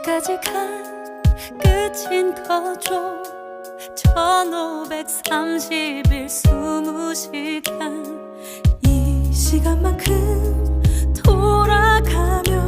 끝까지 간 끝인 거죠. 1530일 20시간. 이 시간만큼 돌아가면